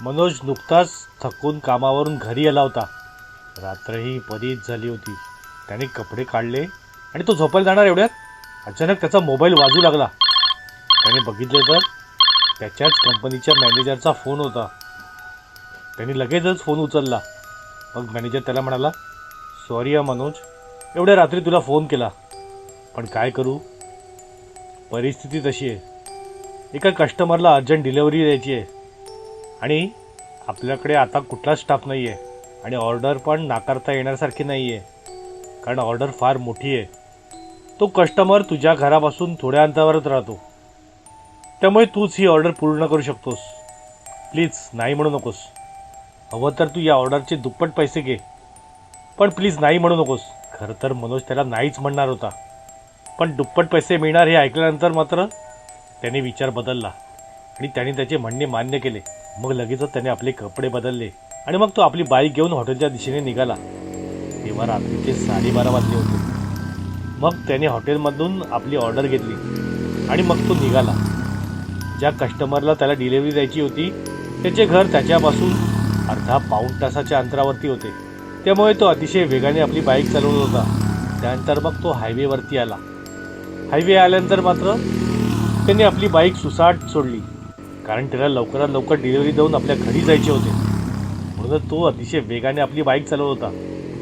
मनोज नुकताच थकून कामावरून घरी आला होता. रात्रही बरीच झाली होती. त्याने कपडे काढले आणि तो झोपायला जाणार एवढ्यात? अचानक त्याचा मोबाईल वाजू लागला. त्याने बघितले तर त्याच्याच कंपनीच्या मॅनेजरचा फोन होता. त्याने लगेचच फोन उचलला. मग मॅनेजर त्याला म्हणाला सॉरी हा मनोज. एवढ्या रात्री तुला फोन केला. पण काय करू? परिस्थिती तशी आहे. एका कस्टमरला अर्जंट डिलेवरी द्यायची आहे. आणि आपल्याकडे आता कुठलाच स्टाफ नाही आहे आणि ऑर्डर पण नाकारता येण्यासारखी नाही आहे कारण ऑर्डर फार मोठी आहे. तो कस्टमर तुझ्या घरापासून थोड्या अंतरावरच राहतो. त्यामुळे तूच ही ऑर्डर पूर्ण करू शकतोस. प्लीज नाही म्हणू नकोस. हवं तर तू या ऑर्डरचे दुप्पट पैसे घे. पण प्लीज नाही म्हणू नकोस. खरं तर मनोज त्याला नाहीच म्हणणार होता. पण दुप्पट पैसे मिळणार हे ऐकल्यानंतर मात्र त्याने विचार बदलला आणि त्याने त्याचे म्हणणे मान्य केले. मग लगेचच त्याने आपले कपडे बदलले आणि मग तो आपली बाईक घेऊन हॉटेलच्या दिशेने निघाला. तेव्हा रात्रीचे साडेबारा वाजले होते. मग त्याने हॉटेलमधून आपली ऑर्डर घेतली आणि मग तो निघाला. ज्या कस्टमरला त्याला डिलेवरी द्यायची होती त्याचे घर त्याच्यापासून अर्धा पाऊण तासाच्या अंतरावरती होते. त्यामुळे तो अतिशय वेगाने आपली बाईक चालवत होता. त्यानंतर मग तो हायवेवरती आला. हायवे आल्यानंतर मात्र त्याने आपली बाईक सुसाट सोडली. कारण त्याला लवकरात लवकर डिलिव्हरी देऊन आपल्या घरी जायचे होते. म्हणून तो अतिशय वेगाने आपली बाईक चालवत होता.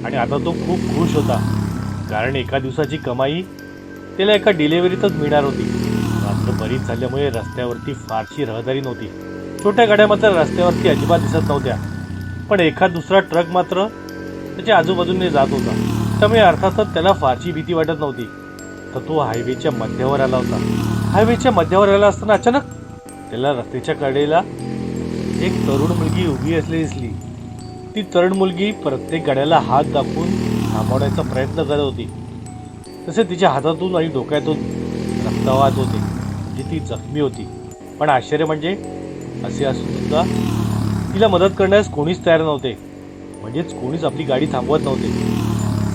आणि आता तो खूप खुश होता. कारण एका दिवसाची कमाई त्याला एका डिलेवरीतच मिळणार होती. मात्र बरीच झाल्यामुळे रस्त्यावरती फारशी रहदारी नव्हती. छोट्या गाड्या मात्र रस्त्यावरती अजिबात दिसत नव्हत्या. पण एखाद दुसरा ट्रक मात्र त्याच्या आजूबाजूने जात होता. त्यामुळे अर्थातच त्याला फारशी भीती वाटत नव्हती. तर तो हायवेच्या मध्यावर आला होता. हायवेच्या मध्यावर आला असताना अचानक त्याला रस्त्याच्या कडेला एक तरुण मुलगी उभी असली दिसली. ती तरुण मुलगी प्रत्येक गाड्याला हात दाखवून थांबवण्याचा प्रयत्न करत होती. तसे तिच्या हातातून आणि डोक्यातून रक्त वाहत होते म्हणजे ती जखमी होती. पण आश्चर्य म्हणजे असे असून सुद्धा तिला मदत करण्यास कोणीच तयार नव्हते. म्हणजेच कोणीच आपली गाडी थांबवत नव्हते.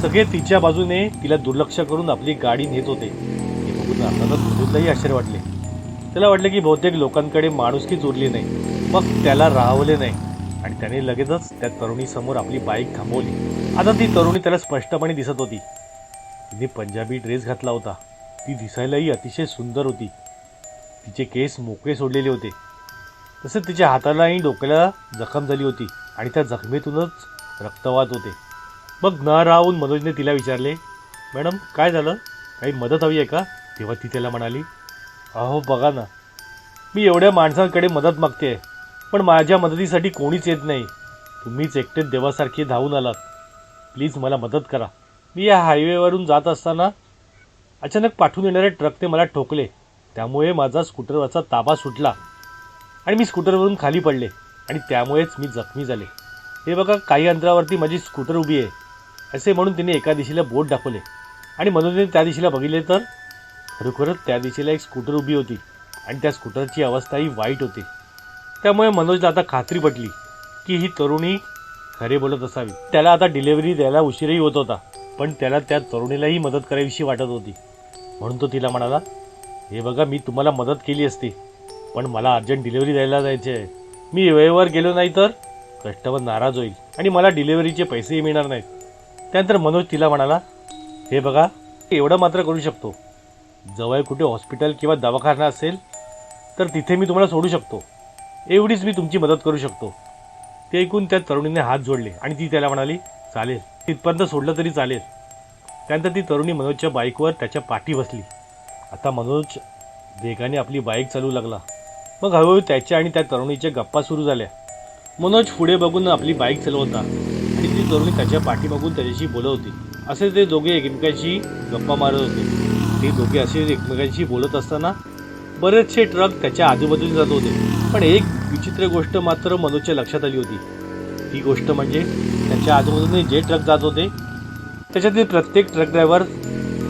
सगळे तिच्या बाजूने तिला दुर्लक्ष करून आपली गाडी नेत होते. हे बघून अर्थातच मधूनलाही आश्चर्य वाटले. त्याला वाटलं की बहुतेक लोकांकडे माणुसकीच उरली नाही. मग त्याला राहवले नाही. आणि त्याने लगेचच त्या तरुणीसमोर आपली बाईक थांबवली. आता ती तरुणी त्याला स्पष्टपणे दिसत होती. तिने पंजाबी ड्रेस घातला होता. ती दिसायलाही अतिशय सुंदर होती. तिचे केस मोकळे सोडलेले होते. तसेच तिच्या हाताला आणि डोक्याला जखम झाली होती आणि त्या जखमेतूनच रक्तवात होते. मग न राहून मनोजने तिला विचारले मॅडम काय झालं? काही मदत हवी आहे का? तेव्हा ती त्याला म्हणाली अहो बघा ना. मी एवढ्या माणसांकडे मदत मागते पण माझ्या मदतीसाठी कोणीच येत नाही. तुम्हीच एकटेच देवासारखे धावून आलात. प्लीज मला मदत करा. मी या हायवेवरून जात असताना अचानक पाठवून येणाऱ्या ट्रकने मला ठोकले. त्यामुळे माझा स्कूटरवरचा ताबा सुटला आणि मी स्कूटरवरून खाली पडले आणि त्यामुळेच मी जखमी झाले. हे बघा काही अंतरावरती माझी स्कूटर उभी आहे असे म्हणून तिने एका दिशेला बोट दाखवले. आणि मनोजने त्या दिशेला बघितले तर खरोखरच त्या दिशेला एक स्कूटर उभी होती आणि त्या स्कूटरची अवस्थाही वाईट होती. त्यामुळे मनोजला आता खात्री पटली की ही तरुणी खरे बोलत असावी. त्याला आता डिलेवरी द्यायला उशीरही होत होता पण त्याला त्या तरुणीलाही मदत करावीशी वाटत होती. म्हणून तो तिला म्हणाला हे बघा मी तुम्हाला मदत केली असती पण मला अर्जंट डिलेवरी द्यायला जायचे आहे मी वेळेवर गेलो नाही तर कस्टमर नाराज होईल आणि मला डिलेवरीचे पैसेही मिळणार नाहीत. त्यानंतर मनोज तिला म्हणाला हे बघा एवढं मात्र करू शकतो जवळ कुठे हॉस्पिटल किंवा दवाखाना असेल तर तिथे मी तुम्हाला सोडू शकतो. एवढीच मी तुमची मदत करू शकतो. ते ऐकून त्या तरुणीने हात जोडले आणि ती त्याला म्हणाली चालेल. तिथपर्यंत सोडलं तरी चालेल. त्यानंतर ती तरुणी मनोजच्या बाईकवर त्याच्या पाठी बसली. आता मनोज वेगाने आपली बाईक चालवू लागला. मग हळूहळू त्याच्या आणि त्या तरुणीच्या गप्पा सुरू झाल्या. मनोज पुढे बघून आपली बाईक चालवता आणि ती तरुणी त्याच्या पाठी बघून त्याच्याशी बोलत होती. असे ते दोघे एकमेकांशी गप्पा मारत होते. ते दोघे असे एकमेकांशी बोलत असताना बरेचसे ट्रक त्याच्या आजूबाजूने जात होते. पण एक विचित्र गोष्ट मात्र मनोजच्या लक्षात आली होती. ती गोष्ट म्हणजे त्याच्या आजूबाजूने जे ट्रक जात होते त्याच्यातील प्रत्येक ट्रक ड्रायव्हर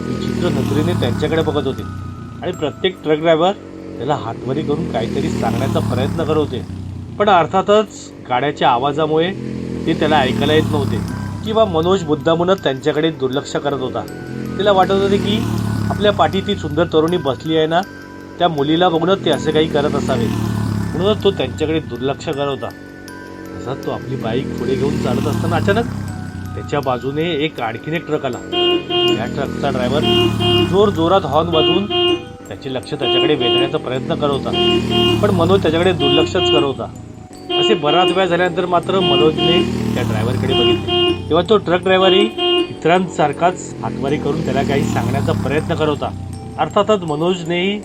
विचित्र नजरेने त्यांच्याकडे बघत होते. आणि प्रत्येक ट्रक ड्रायव्हर त्याला हातवरी करून काहीतरी सांगण्याचा प्रयत्न करत होते. पण अर्थातच गाड्याच्या आवाजामुळे ते त्याला ऐकायला येत नव्हते. किंवा मनोज मुद्दामूनच त्यांच्याकडे दुर्लक्ष करत होता. तिला वाटत होते की आपल्या पाठी ती सुंदर तरुणी बसली आहे ना त्या मुलीला बघूनच ते असे काही करत असावे. म्हणूनच तो त्यांच्याकडे दुर्लक्ष करत होता. तसाच तो आपली बाईक पुढे घेऊन चालत असताना अचानक त्याच्या बाजूने एक आणखीन एक ट्रक आला. या ट्रकचा ड्रायव्हर जोर जोरात हॉर्न वाजवून त्याचे लक्ष त्याच्याकडे वेधण्याचा प्रयत्न करत होता. पण मनोज त्याच्याकडे दुर्लक्षच करत होता. असे बराच वेळ झाल्यानंतर मात्र मनोजने त्या ड्रायव्हरकडे बघितले. तेव्हा तो ट्रक ड्रायव्हरही इतरांसारखाच हातवारी करून त्याला काही सांगण्याचा प्रयत्न करत होता. अर्थातच मनोजनेही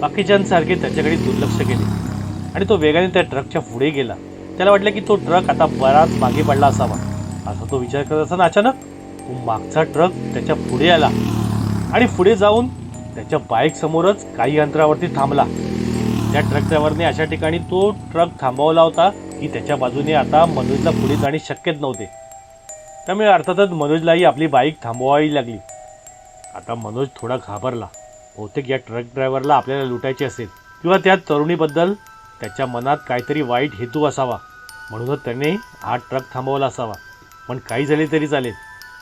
बाकीच्यांसारखे त्याच्याकडे दुर्लक्ष केले. आणि तो वेगाने त्या ट्रकच्या पुढे गेला. त्याला वाटलं की तो ट्रक आता बराच मागे पडला असावा. असा तो विचार करत असताना अचानक तो मागचा ट्रक त्याच्या पुढे आला. आणि पुढे जाऊन त्याच्या बाईक समोरच काही अंतरावरती थांबला. त्या ट्रक ड्रायव्हरने अशा ठिकाणी तो ट्रक थांबवला होता की त्याच्या बाजूने आता मनोजला पुढे जाणे शक्यच नव्हते. त्यामुळे अर्थातच मनोजलाही आपली बाईक थांबवावी लागली. आता मनोज थोडा घाबरला. बहुतेक या ट्रक ड्रायव्हरला आपल्याला लुटायचे असेल किंवा त्या तरुणीबद्दल त्याच्या मनात काहीतरी वाईट हेतू असावा. म्हणूनच त्याने हा ट्रक थांबवला असावा. पण काही झाले तरी चालेल.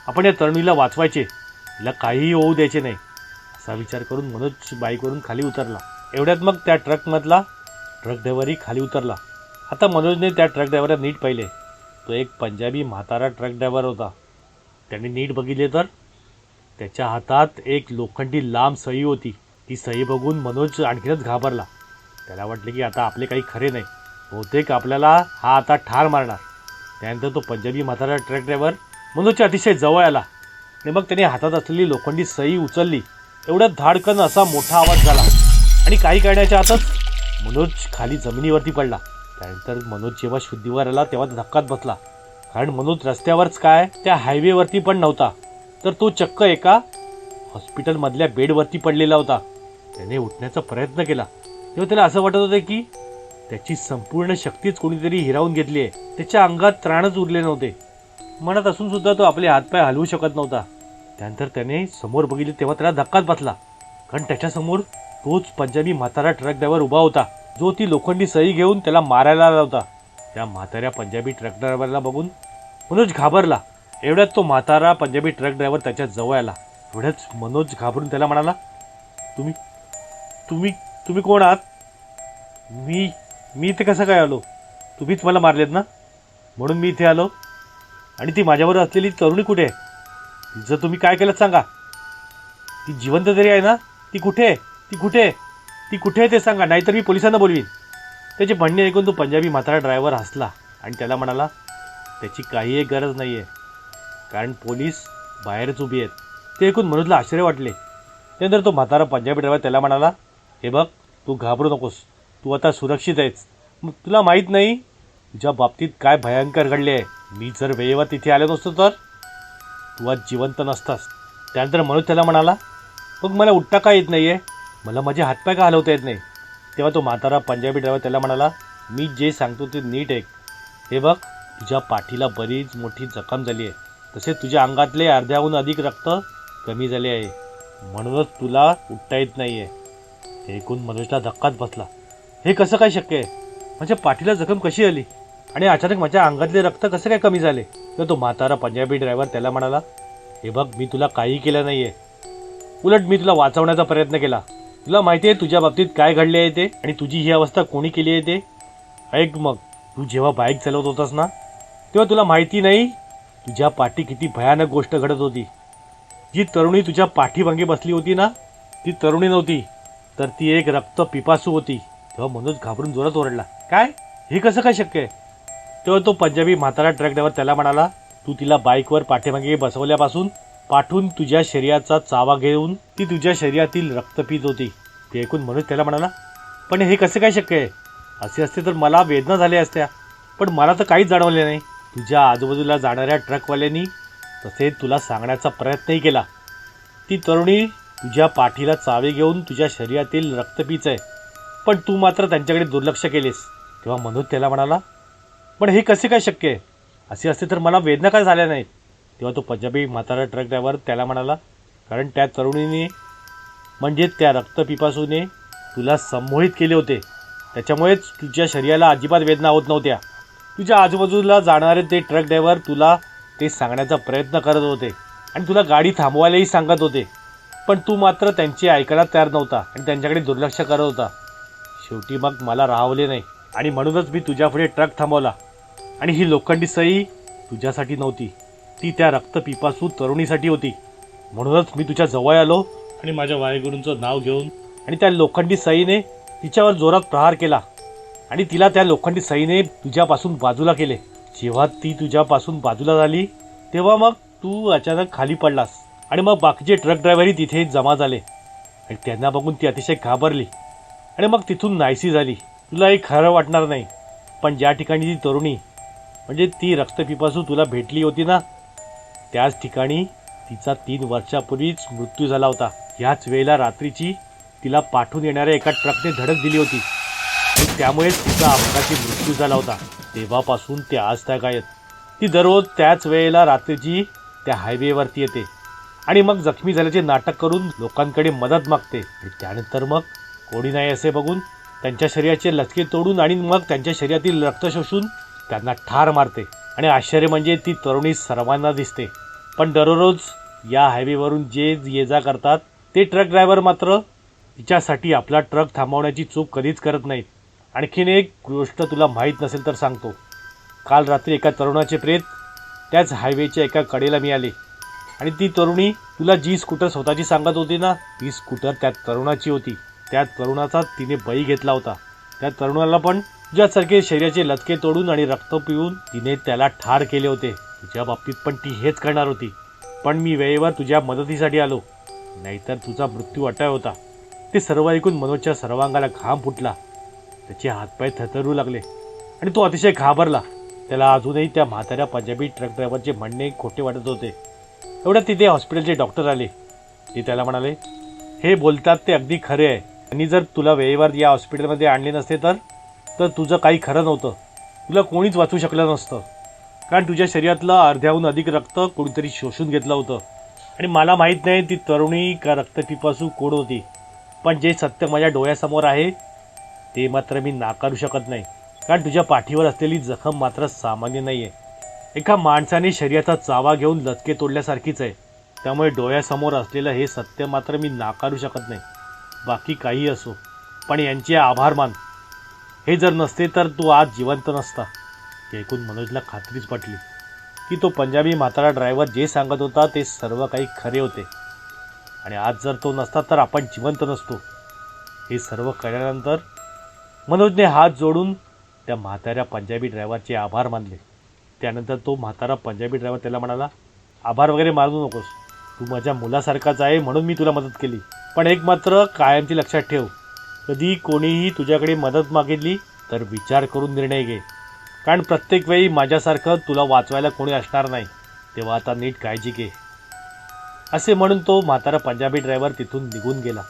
आपण या तरुणीला वाचवायचे. तिला काहीही होऊ द्यायचे नाही. असा विचार करून मनोज बाईकवरून खाली उतरला. एवढ्यात मग त्या ट्रकमधला ट्रक ड्रायव्हरही खाली उतरला. आता मनोजने त्या ट्रक ड्रायव्हरला नीट पाहिले. तो एक पंजाबी म्हातारा ट्रक ड्रायव्हर होता. त्याने नीट बघितले तर त्याच्या हातात एक लोखंडी लांब सही होती. ती सही बघून मनोज आणखीनच घाबरला. त्याला वाटले की आता आपले काही खरे नाही. बहुतेक आपल्याला हा आता ठार मारणार. त्यानंतर तो पंजाबी म्हातारा ट्रक ड्रायव्हर मनोजच्या अतिशय जवळ आला. आणि मग त्याने हातात असलेली लोखंडी सही उचलली. एवढ्यात धाडकन असा मोठा आवाज झाला. आणि काही करण्याच्या आतच मनोज खाली जमिनीवरती पडला. त्यानंतर मनोज जेव्हा शुद्धीवर आला तेव्हा धक्कात बसला. कारण मनोज रस्त्यावरच काय त्या हायवेवरती पण नव्हता. तर तो चक्क एका हॉस्पिटलमधल्या बेडवरती पडलेला होता. त्याने उठण्याचा प्रयत्न केला. तेव्हा त्याला असं वाटत होतं की त्याची संपूर्ण शक्तीच कोणीतरी हिरावून घेतली आहे. त्याच्या अंगात त्राणच उरले नव्हते. मनात असून सुद्धा तो आपले हातपाय हलवू शकत नव्हता. त्यानंतर त्याने समोर बघितले तेव्हा त्याला धक्काच बसला. कारण त्याच्यासमोर तोच पंजाबी म्हातारा ट्रक ड्रायव्हर उभा होता. जो ती लोखंडी सही घेऊन त्याला मारायला आला होता. त्या म्हाताऱ्या पंजाबी ट्रक ड्रायव्हरला बघून मनोज घाबरला. एवढ्यात तो म्हातारा पंजाबी ट्रक ड्रायव्हर त्याच्याजवळ आला. एवढ्याच मनोज घाबरून त्याला म्हणाला तुम्ही तुम्ही तुम्ही कोण आहात? मी मी इथे कसं काय आलो? तुम्हीच मला मारलेत ना? म्हणून मी इथे आलो. आणि ती माझ्याबरोबर असलेली तरुणी कुठे? आहे तिचं तुम्ही काय केलं सांगा. ती जिवंत तरी आहे ना ती कुठे? आहे ती कुठे? आहे ती कुठे आहे ते सांगा नाहीतर मी पोलिसांना बोलवीन. त्याचे म्हणणे ऐकून तो पंजाबी म्हातारा ड्रायव्हर हसला आणि त्याला म्हणाला त्याची काही एक गरज नाही आहे कारण पोलीस बाहेरच उभी आहेत. ते ऐकून मनोजला आश्चर्य वाटले. त्यानंतर तो म्हातारा पंजाबी ड्रायव्हर त्याला म्हणाला हे बघ तू घाबरू नकोस. तू आता सुरक्षित आहेस. मग तुला माहीत नाही ज्या बाबतीत काय भयंकर घडले आहे. मी जर वेळेवर तिथे आलो नसतो तर? तू आज जिवंत नसतास. त्यानंतर मनोज त्याला म्हणाला मग मला उठता का येत नाही आहे मला माझे हातपाय का हलवता येत नाही? तेव्हा तो म्हातारा पंजाबी ड्रायव्हर त्याला म्हणाला मी जे सांगतो ते नीट ऐक. हे बघ तुझ्या पाठीला बरीच मोठी जखम झाली आहे. तसेच तुझ्या अंगातले अर्ध्याहून अधिक रक्त कमी झाले आहे. म्हणूनच तुला उठता येत नाही आहे हे ऐकून मनोजला धक्काच बसला. हे कसं काय शक्य आहे? माझ्या पाठीला जखम कशी आली? आणि अचानक माझ्या अंगातले रक्त कसं काय कमी झाले? तर तो म्हातारा पंजाबी ड्रायव्हर त्याला म्हणाला हे बघ मी तुला काही केलं नाही आहे उलट मी तुला वाचवण्याचा प्रयत्न केला. तुला माहिती आहे तुझ्या बाबतीत काय घडले आहे ते? आणि तुझी ही अवस्था कोणी केली आहे ते? ऐक मग तू जेव्हा बाईक चालवत होतास ना तेव्हा तुला माहिती नाही तुझ्या पाठी किती भयानक गोष्ट घडत होती. जी तरुणी तुझ्या पाठीमागे बसली होती ना ती तरुणी नव्हती तर ती एक रक्त पिपासू होती. तेव्हा मनोज घाबरून जोरात ओरडला काय? हे कसं काय शक्य आहे? तेव्हा तो पंजाबी म्हातारा ट्रक ड्रायव्हर त्याला म्हणाला तू तिला बाईकवर पाठीमागे बसवल्यापासून पाठून तुझ्या शरीराचा चावा घेऊन ती तुझ्या शरीरातील रक्त पित होती. ते ऐकून मनोज त्याला म्हणाला पण हे कसं काय शक्य आहे? असे असते तर मला वेदना झाल्या असत्या. पण मला तर काहीच जाणवले नाही. तुझ्या आजूबाजूला जाणाऱ्या ट्रकवाल्यांनी तसे तुला सांगण्याचा प्रयत्नही केला. ती तरुणी तुझ्या पाठीला चावे घेऊन तुझ्या शरीरातील रक्त पिच आहे. पण तू मात्र त्यांच्याकडे दुर्लक्ष केलेस. तेव्हा मनोज त्याला म्हणाला पण हे कसे काय शक्य आहे? असे असते तर मला वेदना काय झाल्या नाहीत? तेव्हा तो पंजाबी म्हातारा ट्रक ड्रायव्हर त्याला म्हणाला कारण त्या तरुणीने म्हणजे त्या रक्तपिपासूने तुला संमोहित केले होते. त्याच्यामुळेच तुझ्या शरीराला अजिबात वेदना होत नव्हत्या. तुझ्या आजूबाजूला जाणारे ते ट्रक ड्रायव्हर तुला ते सांगण्याचा प्रयत्न करत होते आणि तुला गाडी थांबवायलाही सांगत होते. पण तू मात्र त्यांची ऐकायला तयार नव्हता आणि त्यांच्याकडे दुर्लक्ष करत होता. शेवटी मग मला राहवले नाही आणि म्हणूनच मी तुझ्यापुढे ट्रक थांबवला. आणि ही लोखंडी सई तुझ्यासाठी नव्हती. ती त्या रक्तपिपासू तरुणीसाठी होती. म्हणूनच मी तुझ्या जवळ आलो आणि माझ्या वायगुरूंचं नाव घेऊन आणि त्या लोखंडी सईने तिच्यावर जोरात प्रहार केला आणि तिला त्या लोखंडी सईने तुझ्यापासून बाजूला केले. जेव्हा ती तुझ्यापासून बाजूला झाली तेव्हा मग तू अचानक खाली पडलास आणि मग बाकीचे ट्रक ड्रायव्हरही तिथे जमा झाले. आणि त्यांना बघून ती अतिशय घाबरली आणि मग तिथून नाहीसी झाली. तुला हे खरं वाटणार नाही पण ज्या ठिकाणी ती तरुणी म्हणजे ती रक्तपिपासू तुला भेटली होती ना त्याच ठिकाणी तिचा तीन वर्षापूर्वीच मृत्यू झाला होता. ह्याच वेळेला रात्रीची तिला पाठवून येणाऱ्या एका ट्रकने धडक दिली होती. आणि त्यामुळेच तिचा अपघाती मृत्यू झाला होता. तेव्हापासून ते आज त्या गायत ती दररोज त्याच वेळेला रात्रीची त्या हायवेवरती येते. आणि मग जखमी झाल्याचे नाटक करून लोकांकडे मदत मागते. आणि त्यानंतर मग कोणी नाही असे बघून त्यांच्या शरीराचे लचके तोडून आणि मग त्यांच्या शरीरातील रक्त शोषून त्यांना ठार मारते. आणि आश्चर्य म्हणजे ती तरुणी सर्वांना दिसते. पण दररोज या हायवेवरून जे ये जा करतात ते ट्रक ड्रायव्हर मात्र तिच्यासाठी आपला ट्रक थांबवण्याची चूक कधीच करत नाहीत. आणखीन एक गोष्ट तुला माहीत नसेल तर सांगतो. काल रात्री एका तरुणाचे प्रेत त्याच हायवेच्या एका कडेला मिळाले. आणि ती तरुणी तुला जी स्कूटर स्वतःची सांगत होती ना ती स्कूटर त्या तरुणाची होती. त्या तरुणाचा तिने बळी घेतला होता. त्या तरुणाला पण तुझ्यासारखे शरीराचे लटके तोडून आणि रक्त पिऊन तिने त्याला ठार केले होते. तुझ्या बाबतीत पण ती हेच करणार होती. पण मी वेळेवर तुझ्या मदतीसाठी आलो. नाहीतर तुझा मृत्यू अटळ होता. ते सर्व ऐकून मनोजच्या सर्वांगाला घाम फुटला. त्याचे हातपाय थरथरू लागले आणि तो अतिशय घाबरला. त्याला अजूनही त्या म्हाताऱ्या पंजाबी ट्रक ड्रायव्हरचे म्हणणे खोटे वाटत होते. एवढ्यात तिथे हॉस्पिटलचे डॉक्टर आले. ते त्याला म्हणाले हे बोलतात ते अगदी खरे आहे. आणि जर तुला वेळेवर या हॉस्पिटलमध्ये आणले नसते तर तर तुझं काही खरं नव्हतं. तुला कोणीच वाचू शकलं नसतं. कारण तुझ्या शरीरातलं अर्ध्याहून अधिक रक्त कोणीतरी शोषून घेतलं होतं. आणि मला माहीत नाही ती तरुणी का रक्तपिपासू कोण होती. पण जे सत्य माझ्या डोळ्यासमोर आहे ते मात्र मी नाकारू शकत नाही. कारण तुझ्या पाठीवर असलेली जखम मात्र सामान्य नाही आहे एका माणसाने शरीराचा चावा घेऊन लचके तोडल्यासारखीच आहे. त्यामुळे डोळ्यासमोर असलेलं हे सत्य मात्र मी नाकारू शकत नाही. बाकी काही असो. पण यांचे आभार मान. हे जर नसते तर तू आज जिवंत नसता. ते ऐकून मनोजला खात्रीच पटली. की तो पंजाबी म्हातारा ड्रायव्हर जे सांगत होता ते सर्व काही खरे होते. आणि आज जर तो नसता तर आपण जिवंत नसतो. हे सर्व कळल्यानंतर मनोजने हात जोडून त्या म्हाताऱ्या पंजाबी ड्रायव्हरचे आभार मानले. त्यानंतर तो म्हातारा पंजाबी ड्रायव्हर त्याला म्हणाला आभार वगैरे मानू नकोस. तू माझ्या मुलासारखाच आहे म्हणून मी तुला मदत केली. पण एक मात्र कायमची लक्षात ठेव. कधी कोणीही तुझ्याकडे मदत मागितली तर विचार करून निर्णय घे. कारण प्रत्येक वेळी माझ्यासारखं तुला वाचवायला कोणी असणार नाही. तेव्हा आता नीट काळजी घे. असे म्हणून तो म्हातारा पंजाबी ड्रायव्हर तिथून निघून गेला.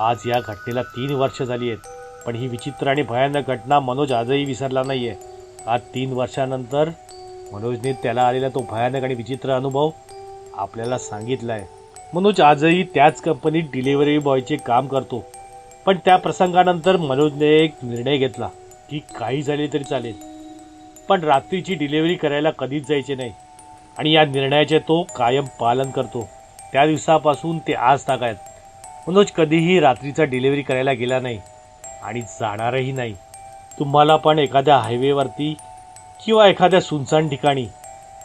आज या घटनेला तीन वर्ष झाली आहेत. पण ही विचित्र आणि भयानक घटना मनोज आजही विसरला नाही आहे आज तीन वर्षानंतर मनोजने त्याला आलेला तो भयानक आणि विचित्र अनुभव आपल्याला सांगितला आहे मनोज आजही त्याच कंपनीत डिलिव्हरी बॉयचे काम करतो. पण त्या प्रसंगानंतर मनोजने एक निर्णय घेतला की काही झाले तरी चालेल. पण रात्रीची डिलिव्हरी करायला कधीच जायचे नाही. आणि या निर्णयाचे तो कायम पालन करतो. त्या दिवसापासून ते आज तागायत मनोज कधीही रात्रीचा डिलिव्हरी करायला गेला नाही आणि जाणारही नाही. तुम्हाला पण एखाद्या हायवेवरती किंवा एखाद्या सुनसान ठिकाणी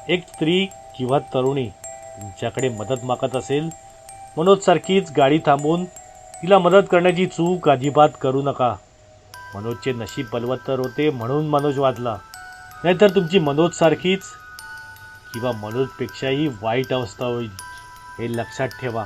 एक स्त्री किंवा तरुणी तुमच्याकडे मदत मागत असेल मनोजसारखीच गाडी थांबवून तिला मदत करण्याची चूक अजिबात करू नका. मनोजचे नशीब बलवत्तर होते म्हणून मनोज वाजला नाहीतर तुमची मनोजसारखीच किंवा मनोजपेक्षाही वाईट अवस्था होईल हे लक्षात ठेवा.